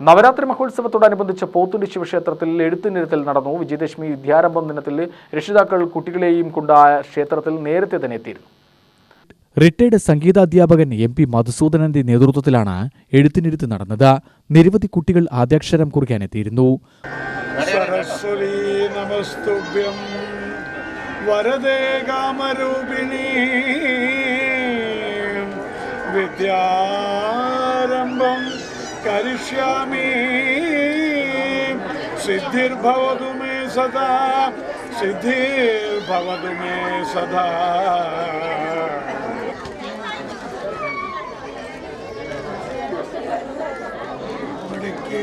നവരാത്രി മഹോത്സവത്തോടനുബന്ധിച്ച് പോത്തുണ്ടി ശിവക്ഷേത്രത്തിൽ എഴുത്തിനിരുത്തൽ നടന്നു. വിജയദശമി വിദ്യാരംഭം ദിനത്തിൽ രക്ഷിതാക്കൾ കുട്ടികളെയും കൊണ്ട് ആ ക്ഷേത്രത്തിൽ നേരത്തെ തന്നെ എത്തിയിരുന്നു. റിട്ടയർഡ് സംഗീതാധ്യാപകൻ എം പി മധുസൂദനന്റെ നേതൃത്വത്തിലാണ് എഴുത്തിനിരുത്ത് നടന്നത്. നിരവധി കുട്ടികൾ ആദ്യാക്ഷരം കുറിക്കാനെത്തിയിരുന്നു വരദേ വിദ്യാ करिष्यामि सिद्धिर्भवतु मे सदा सिद्धिर्भवतु मे सदा ഇടയ്ക്ക്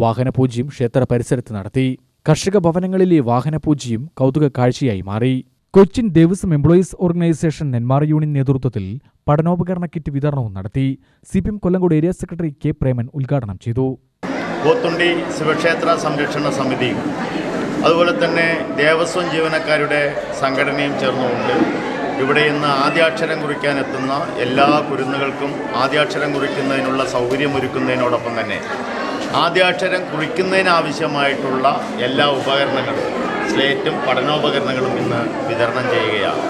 വാഹനപൂജയും ക്ഷേത്ര പരിസരത്ത് നടത്തി കർഷക ഭവനങ്ങളിലെ വാഹനപൂജയും കൗതുക കാഴ്ചയായി മാറി Cochin Devaswom employees organisation Nenmara union നേതൃത്വത്തിൽ പഠനോപകരണ കിറ്റ് വിതരണവും നടത്തി. C P M Kollengode area secretary K Preman ഉദ്ഘാടനം ചെയ്തു. പോത്തുണ്ടി ശിവക്ഷേത്ര സംരക്ഷണ സമിതി അതുപോലെ തന്നെ ദേവസ്വം ജീവനക്കാരുടെ സംഘടനയും ചേർന്നുകൊണ്ട് ഇവിടെ ഇന്ന് ആദ്യാക്ഷരം കുറിക്കാൻ എത്തുന്ന എല്ലാ കുരുന്നുകൾക്കും ആദ്യാക്ഷരം കുറിക്കുന്നതിനുള്ള സൗകര്യമൊരുക്കുന്നതിനോടൊപ്പം തന്നെ ആദ്യാക്ഷരം കുറിക്കുന്നതിനാവശ്യമായിട്ടുള്ള എല്ലാ ഉപകരണങ്ങളും സ്ലേറ്റും പഠനോപകരണങ്ങളും ഇന്ന് വിതരണം ചെയ്യുകയാണ്.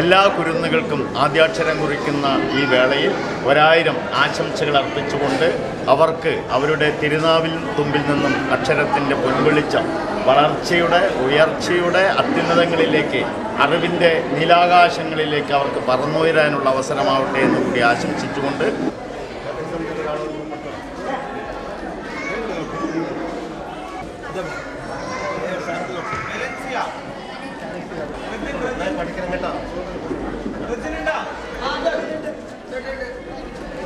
എല്ലാ കുരുന്നുകൾക്കും ആദ്യാക്ഷരം കുറിക്കുന്ന ഈ വേളയിൽ ഒരായിരം ആശംസകൾ അർപ്പിച്ചുകൊണ്ട് അവർക്ക് അവരുടെ തിരുനാവിൽ തുമ്പിൽ നിന്നും അക്ഷരത്തിന്റെ പൊൻവെളിച്ചം വളർച്ചയുടെ ഉയർച്ചയുടെ അത്യുന്നതങ്ങളിലേക്ക് അറിവിന്റെ നീലാകാശങ്ങളിലേക്ക് അവർക്ക് പറന്നുയരാനുള്ള അവസരമാവട്ടെ എന്ന് കൂടി ആശംസിച്ചുകൊണ്ട്